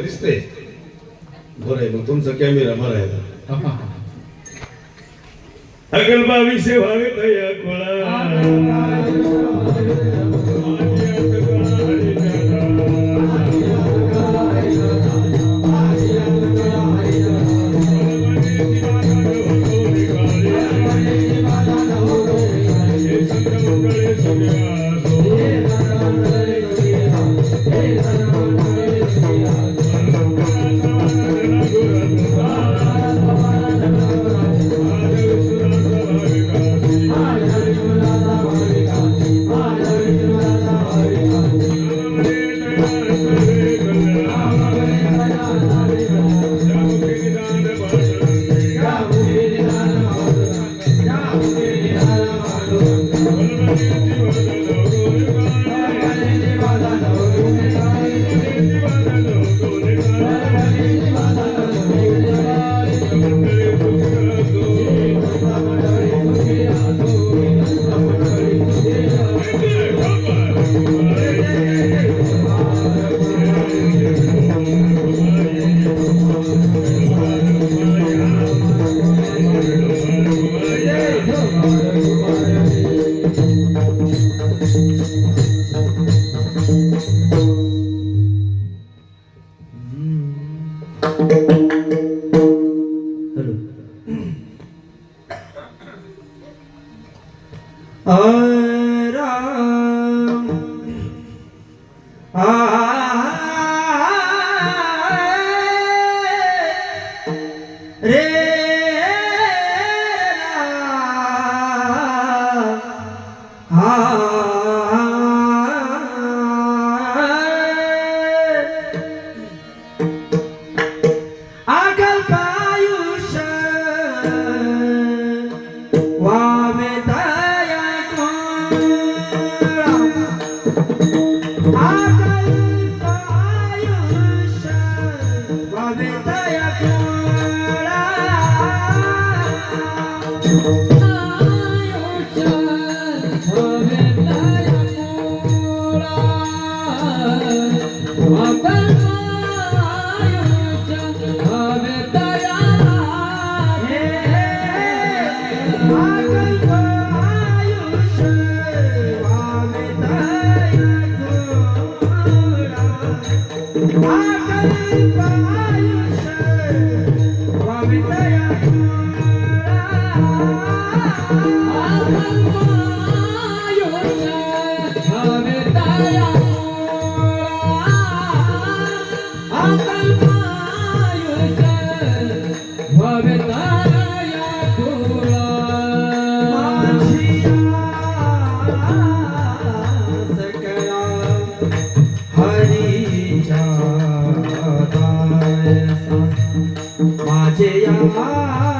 का दिसतंय. बरं आहे मग तुमचा कॅमेरा बरा आहे. अकल बावीसे व्हावे तया कोळा ആ ai, ai. 这样唱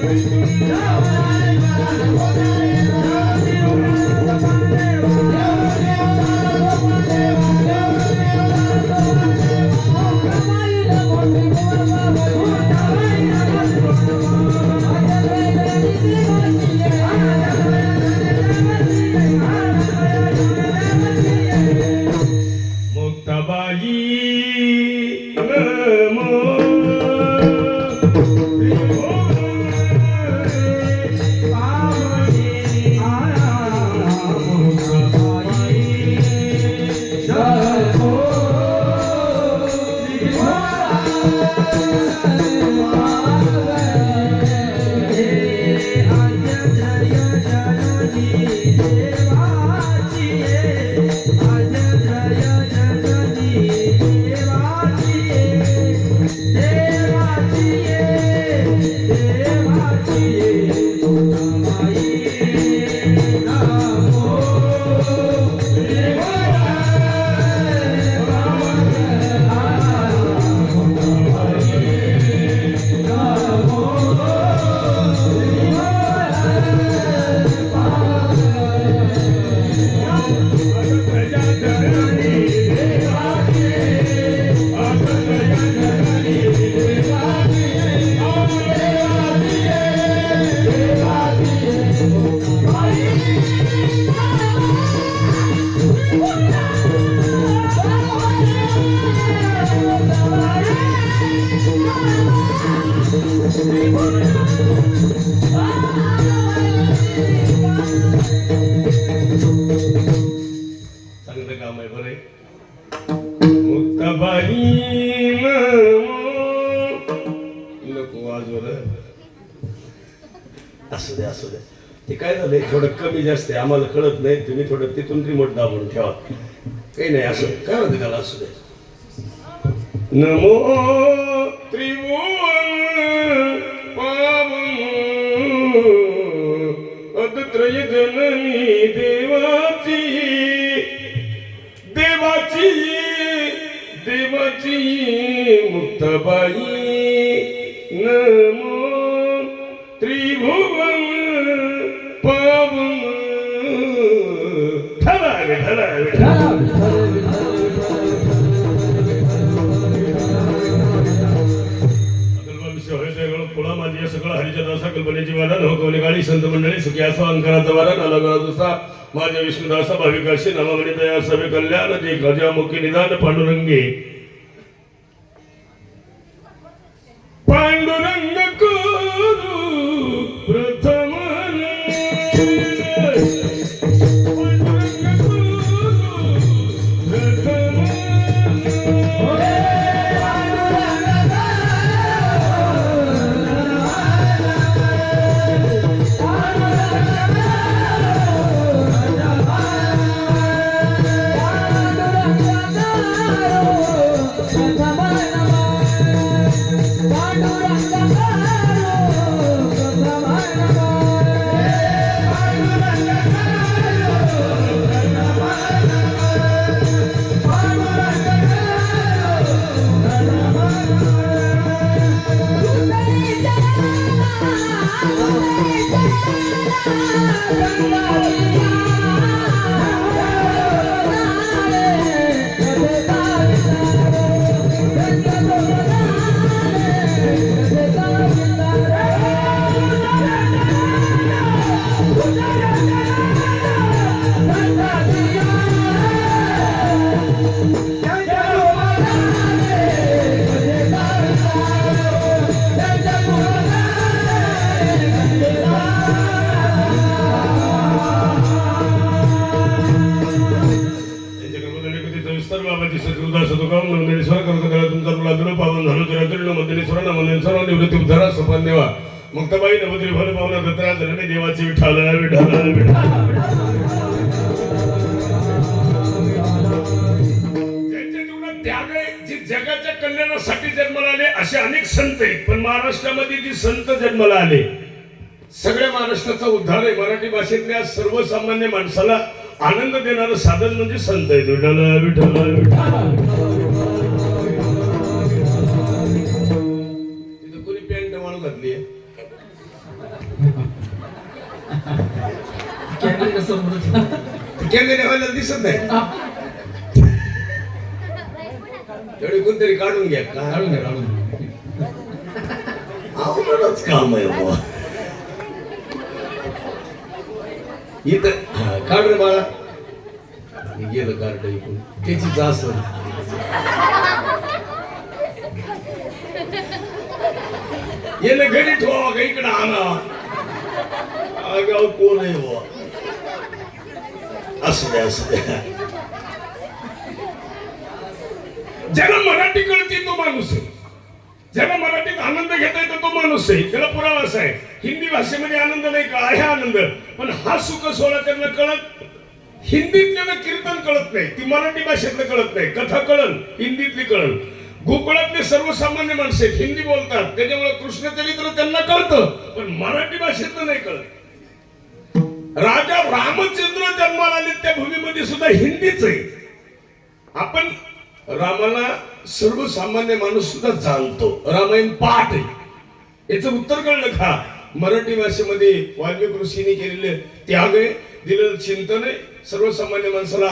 Thank you. आम्हाला कळत नाही तुम्ही थोडं तिथून रिमोट दाबून ठेवा. काही नाही असं काय म्हणते त्याला असू दे. नमो त्रिभुवन पावन अदत्रय जननी देवाची देवाची देवाची मुक्तबाई. न मंडळी सुखी असो माझ्या विष्णुदासा भाविकाशी नमामणी दया सभे कल्याण जे गजामुखी निदान पांडुरंगी पांडुरंग मुक्ताबाई नवद्री भर पावला दत्रा धरणे देवाची विठाल विठाल विठाल ज्यांच्या जीवनात त्याग आहे, जे जगाच्या कल्याणासाठी जन्माला आले असे अनेक संत आहेत. पण महाराष्ट्रामध्ये जी संत जन्माला आले सगळ्या महाराष्ट्राचा उद्धार आहे. मराठी भाषेतल्या सर्वसामान्य माणसाला आनंद देणारं साधन म्हणजे संत आहे विठ्ठल विठ्ठल विठ्ठल. कॅमेरे व्हायला दिसत नाही. तेवढे कोणतरी काढून घ्या. काढून घ्या काढून अवघडच काम आहे बुवा. इथं काढ रे बाळा. गेलं कार्ड इकडून. त्याचीच असं याने घरी ठेवा का इकडे आणा. आगाव कोण आहे बुवा? असू द्या असू द्या ज्याला मराठी कळते तो माणूस आहे. ज्याला मराठीत आनंद घेता येतो तो माणूस आहे. त्याला पुरावा असा आहे. हिंदी भाषेमध्ये आनंद नाही का? आहे आनंद. पण हा सुख सोहळा त्यांना कळत हिंदीतल्याला कीर्तन कळत नाही. ती मराठी भाषेतलं कळत नाही. कथा कळल हिंदीतली कळल गोकुळातले सर्वसामान्य माणसे आहेत. हिंदी बोलतात. त्याच्यामुळे कृष्णचरित्र त्यांना कळतं. पण मराठी भाषेतलं नाही कळत. राजा रामचंद्र जन्माला आले त्या भूमीमध्ये सुद्धा हिंदीच आहे. आपण रामाला सर्वसामान्य माणूस सुद्धा जाणतो. रामायण पाठ आहे. याचं उत्तर कळलं का? मराठी भाषेमध्ये वाल्मिक ऋषीने केलेले त्याग आहे दिलेलं चिंतन आहे सर्वसामान्य माणसाला